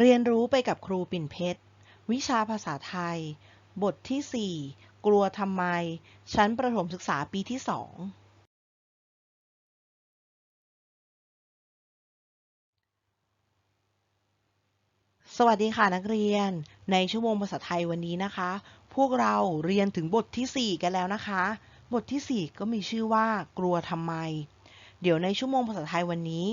เรียนรู้ไปกับครูปิ่นเพชร วิชาภาษาไทย บทที่ 4 กลัวทำไม ชั้นประถมศึกษาปีที่2สวัสดีค่ะนักเรียน ในชั่วโมงภาษาไทยวันนี้นะคะ พวกเราเรียนถึงบทที่ 4 กันแล้วนะคะ บทที่ 4 ก็มีชื่อว่า กลัวทำไม เดี๋ยวในชั่วโมงภาษาไทยวันนี้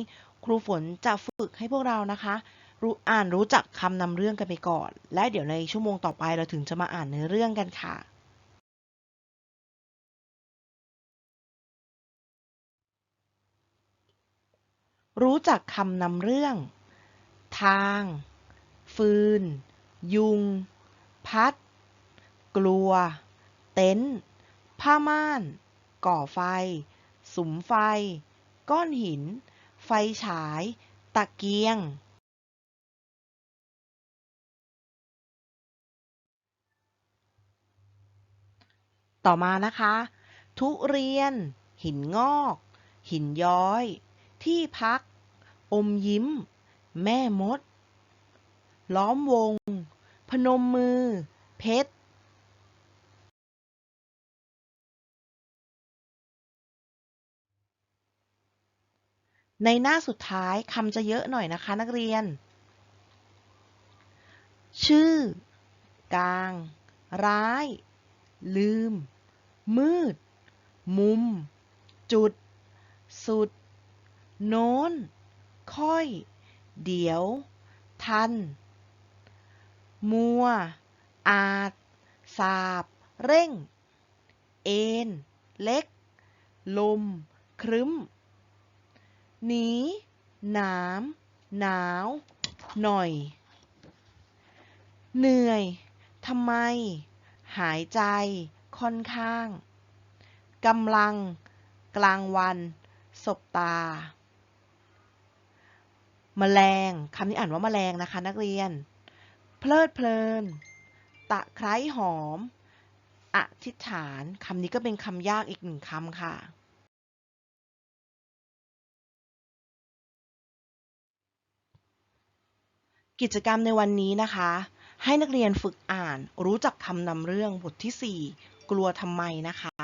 ครูฝนจะฝึกให้พวกเรานะคะ รู้อ่านรู้จักคำนำเรื่องกันไปก่อน และเดี๋ยวในชั่วโมงต่อไปเราถึงจะมาอ่านเนื้อเรื่องกันค่ะ รู้จักคำนำเรื่อง ทาง ฟืน ยุง พัด กลัว เต็นท์ผ้าม่าน ก่อไฟ สุมไฟ ก้อนหิน ไฟฉาย ตะเกียง ต่อมานะคะ ทุเรียน หินงอก หินย้อย ที่พัก อมยิ้ม แม่มด ล้อมวง พนมมือ เพชรในหน้าสุดท้ายคำจะเยอะหน่อยนะคะ นักเรียน ชื่อ กลาง ร้าย ลืม มืด มุม จุด สุด โน้น ค่อย เดี๋ยว ทัน มัว อาจ สาบ เร่ง เอ็น เล็ก ลม ครึ้ม หนี หนาม หนาว หน่อย เหนื่อย ทำไม หายใจ ค่อนข้างกำลัง กลางวัน สบตา แมลงคำนี้อ่านว่าแมลงนะคะ นักเรียน เพลิดเพลิน ตะไคร้หอม อธิษฐานคำนี้ก็เป็นคำยากอีกหนึ่งคำค่ะ กิจกรรมในวันนี้นะคะ ให้นักเรียนฝึกอ่านรู้จักคำนำเรื่องบทที่ 4 กลัวทำไมนะคะ